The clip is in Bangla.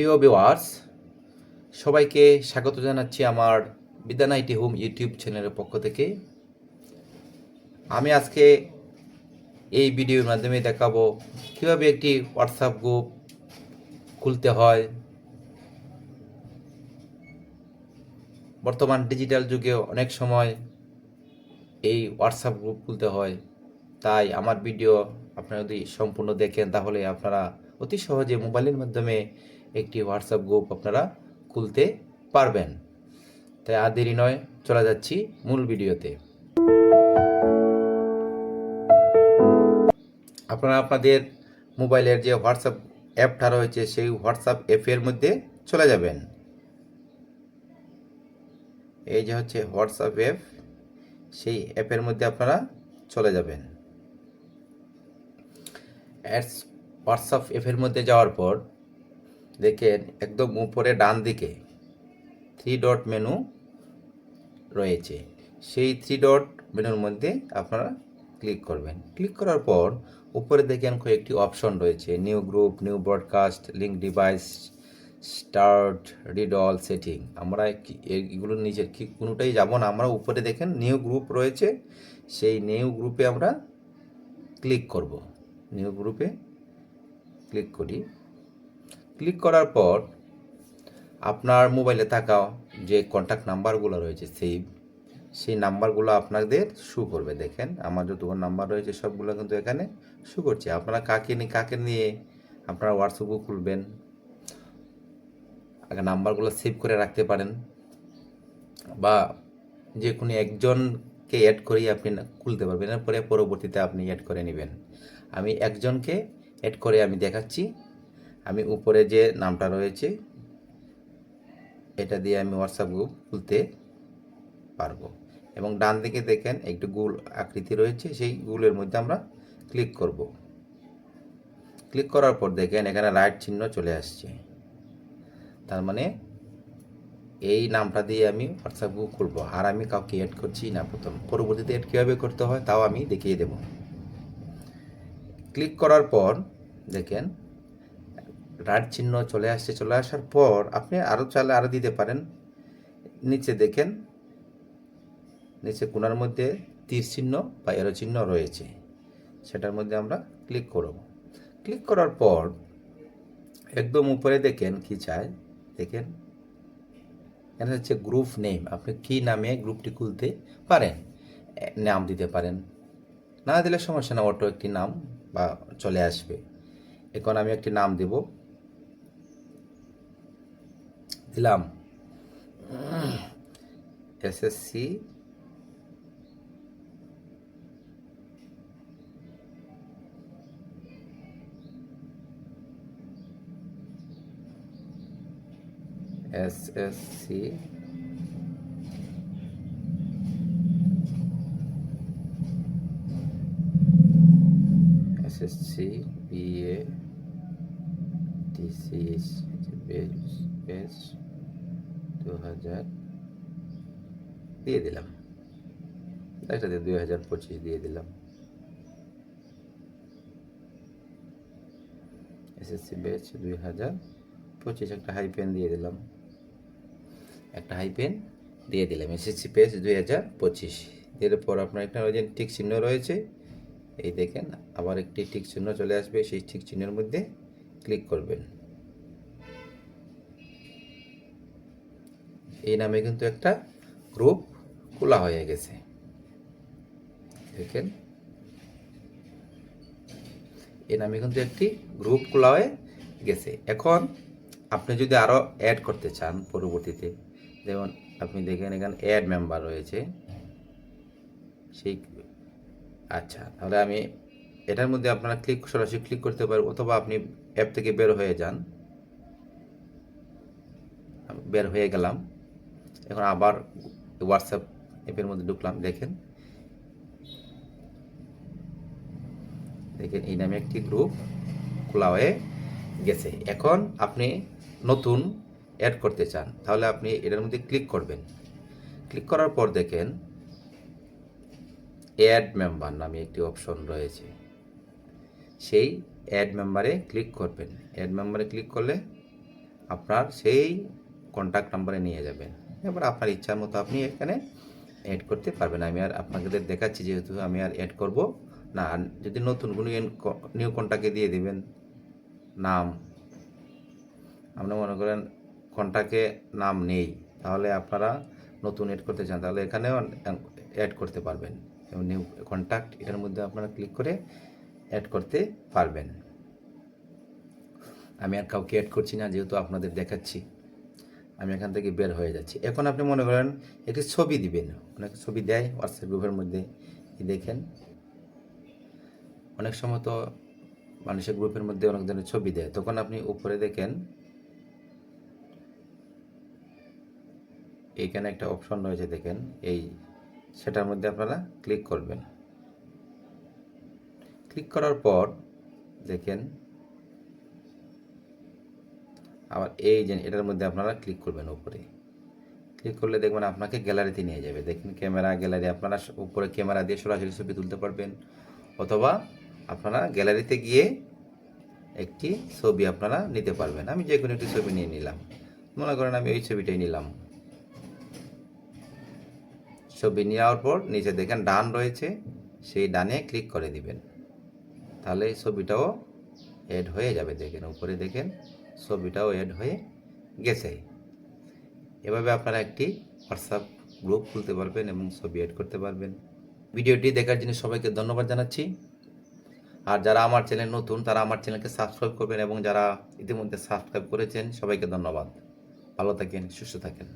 প্রিয় ভিউয়ার্স, সবাইকে স্বাগত জানাচ্ছি আমার বিদ্যান আইটি হোম ইউটিউব চ্যানেলের পক্ষ থেকে। আমি আজকে এই ভিডিওর মাধ্যমে দেখাবো কীভাবে একটি হোয়াটসঅ্যাপ গ্রুপ খুলতে হয়। বর্তমান ডিজিটাল যুগে অনেক সময় এই হোয়াটসঅ্যাপ গ্রুপ খুলতে হয়। তাই আমার ভিডিও আপনারা যদি সম্পূর্ণ দেখেন, তাহলে আপনারা অতি সহজে মোবাইলের মাধ্যমে একটি হোয়াটসঅ্যাপ গ্রুপ আপনারা খুলতে পারবেন। তাই আর দেরি নয়, চলে যাচ্ছি মূল ভিডিওতে। আপনারা আপনাদের মোবাইলের যে হোয়াটসঅ্যাপ অ্যাপটা রয়েছে, সেই হোয়াটসঅ্যাপ অ্যাপের মধ্যে চলে যাবেন। এই যে হচ্ছে হোয়াটসঅ্যাপ অ্যাপ, সেই অ্যাপের মধ্যে আপনারা চলে যাবেন। অ্যাডস হোয়াটসঅ্যাপ অ্যাপের মধ্যে যাওয়ার পর দেখেন একদম উপরে ডান দিকে থ্রি ডট মেনু রয়েছে। সেই থ্রি ডট মেনুর মধ্যে আপনারা ক্লিক করবেন। ক্লিক করার পর উপরে দেখেন কয়েকটি অপশন রয়েছে। New group new broadcast link device start read all setting আমরা এগুলো নিজের কি কোনোটাই যাব না। আমরা উপরে দেখেন নিউ গ্রুপ রয়েছে। সেই নিউ গ্রুপে আমরা ক্লিক করব। নিউ গ্রুপে ক্লিক করি। ক্লিক করার পর আপনার মোবাইলে থাকা যে কন্ট্যাক্ট নাম্বারগুলো রয়েছে সেই সেই নাম্বারগুলো আপনাদের শু করবে। দেখেন, আমার যতগুলো নাম্বার রয়েছে সবগুলো কিন্তু এখানে শু করছে। আপনারা কাকে নিয়ে কাকে নিয়ে আপনারা হোয়াটসঅ্যাপও খুলবেন, আগে নাম্বারগুলো সেভ করে রাখতে পারেন, বা যে কোনো একজনকে অ্যাড করেই আপনি খুলতে পারবেন। এরপরে পরবর্তীতে আপনি অ্যাড করে নেবেন। আমি একজনকে অ্যাড করে আমি দেখাচ্ছি। আমি উপরে যে নামটা রয়েছে, এটা দিয়ে আমি হোয়াটসঅ্যাপ গ্রুপ খুলতে পারব। এবং ডান দিকে দেখেন একটি গুল আকৃতি রয়েছে, সেই গুলের মধ্যে আমরা ক্লিক করব। ক্লিক করার পর দেখেন এখানে রাইট চিহ্ন চলে আসছে। তার মানে এই নামটা দিয়ে আমি হোয়াটসঅ্যাপ গ্রুপ খুলবো। আর আমি কাউকে অ্যাড করছি না, প্রথম পরবর্তীতে অ্যাড কীভাবে করতে হয় তাও আমি দেখিয়ে দেব। ক্লিক করার পর দেখেন রাইট চিহ্ন চলে আসছে, চলে আসার পর আপনি আরও চালে আরও দিতে পারেন। নিচে দেখেন, নিচে কোনার মধ্যে তীর চিহ্ন বা এরো চিহ্ন রয়েছে। সেটার মধ্যে আমরা ক্লিক করব। ক্লিক করার পর একদম উপরে দেখেন কি চায় দেখেন, এখানে হচ্ছে গ্রুপ নেম আপনি কি নামে গ্রুপটি খুলতে পারেন, নাম দিতে পারেন। না দিলে সমস্যা না অটো একটি নাম বা চলে আসবে। এখন আমি একটি নাম দেব। দিলাম SSC. SSC. SSC BA TCS base base দু হাজার দিয়ে দিলাম। দিয়ে দুই হাজার পঁচিশ দিয়ে দিলাম। এসএসসি বেচ দুই হাজার পঁচিশ, একটা হাই পেন দিয়ে দিলাম। একটা হাই পেন দিয়ে দিলাম। এসএসসি পেজ দুই হাজার পঁচিশ এরপর আপনার একটা ওই যে টিক চিহ্ন রয়েছে, এই দেখেন আবার একটি টিক চিহ্ন চলে আসবে। সেই টিক চিহ্নের মধ্যে ক্লিক করবেন। এই নামে কিন্তু একটা গ্রুপ খোলা হয়ে গেছে। দেখেন। এই নামে কিন্তু একটি গ্রুপ খোলা হয়ে গেছে। এখন আপনি যদি আরও অ্যাড করতে চান পরবর্তীতে, যেমন আপনি দেখেন এখানে অ্যাড মেম্বার রয়েছে। সেই আচ্ছা তাহলে আমি এটার মধ্যে আপনারা ক্লিক সরাসরি ক্লিক করতে পারেন, অথবা আপনি অ্যাপ থেকে বের হয়ে যান। বের হয়ে গেলাম। এখন আবার হোয়াটসঅ্যাপ অ্যাপের মধ্যে ঢুকলাম, দেখেন। দেখেন, এই নামে একটি গ্রুপ খোলা হয়ে গেছে। এখন আপনি নতুন অ্যাড করতে চান, তাহলে আপনি এটার মধ্যে ক্লিক করবেন। ক্লিক করার পর দেখেন অ্যাড মেম্বার নামে একটি অপশন রয়েছে। সেই অ্যাড মেম্বারে ক্লিক করবেন। অ্যাড মেম্বারে ক্লিক করলে আপনার সেই কন্ট্যাক্ট নাম্বারে নিয়ে যাবেন। এবার আপনার ইচ্ছার মতো আপনি এখানে অ্যাড করতে পারবেন। আমি আর আপনাদের দেখাচ্ছি যেহেতু আমি আর অ্যাড করব না। যদি নতুন কোনো নিউ কন্ট্যাক্টে দিয়ে দেবেন, নাম, আপনি মনে করেন কন্ট্যাক্টে নাম নেই, তাহলে আপনারা নতুন অ্যাড করতে চান, তাহলে এখানেও অ্যাড করতে পারবেন। এবং নিউ কন্ট্যাক্ট এটার মধ্যে আপনারা ক্লিক করে অ্যাড করতে পারবেন। আমি আর কাউকে অ্যাড করছি না, যেহেতু আপনাদের দেখাচ্ছি। আমি এখান থেকে বের হয়ে যাচ্ছি। এখন আপনি মনে করেন একটি ছবি দিবেন। অনেক ছবি দেয় হোয়াটসঅ্যাপ গ্রুপের মধ্যে। দেখেন। অনেক সময় তো মানুষের গ্রুপের মধ্যে অনেক ধরনের ছবি দেয়। তখন আপনি উপরে দেখেন, এইখানে একটা অপশন রয়েছে দেখেন। এই সেটার মধ্যে আপনারা ক্লিক করবেন। ক্লিক করার পর দেখেন আবার এই যে এটার মধ্যে আপনারা ক্লিক করবেন উপরে। ক্লিক করলে দেখবেন আপনাকে গ্যালারিতে নিয়ে যাবে। দেখেন ক্যামেরা গ্যালারি আপনারা উপরে ক্যামেরা দিয়ে সরাসরি ছবি তুলতে পারবেন। অথবা আপনারা গ্যালারিতে গিয়ে একটি ছবি আপনারা নিতে পারবেন। আমি যে কোনো একটি ছবি নিয়ে নিলাম। মনে করেন আমি ওই ছবিটাই নিলাম। ছবি নেওয়ার পর নিচে দেখেন ডান রয়েছে, সেই ডানে ক্লিক করে দিবেন। তাহলে ছবিটাও এড হয়ে যাবে। দেখেন উপরে দেখেন ছবিটাও অ্যাড হয়ে গেছে। এভাবে আপনারা একটি হোয়াটসঅ্যাপ গ্রুপ খুলতে পারবেন এবং ছবি অ্যাড করতে পারবেন। ভিডিওটি দেখার জন্য সবাইকে ধন্যবাদ জানাচ্ছি। আর যারা আমার চ্যানেল নতুন, তারা আমার চ্যানেলকে সাবস্ক্রাইব করবেন এবং যারা ইতিমধ্যে সাবস্ক্রাইব করেছেন, সবাইকে ধন্যবাদ। ভালো থাকেন, সুস্থ থাকেন।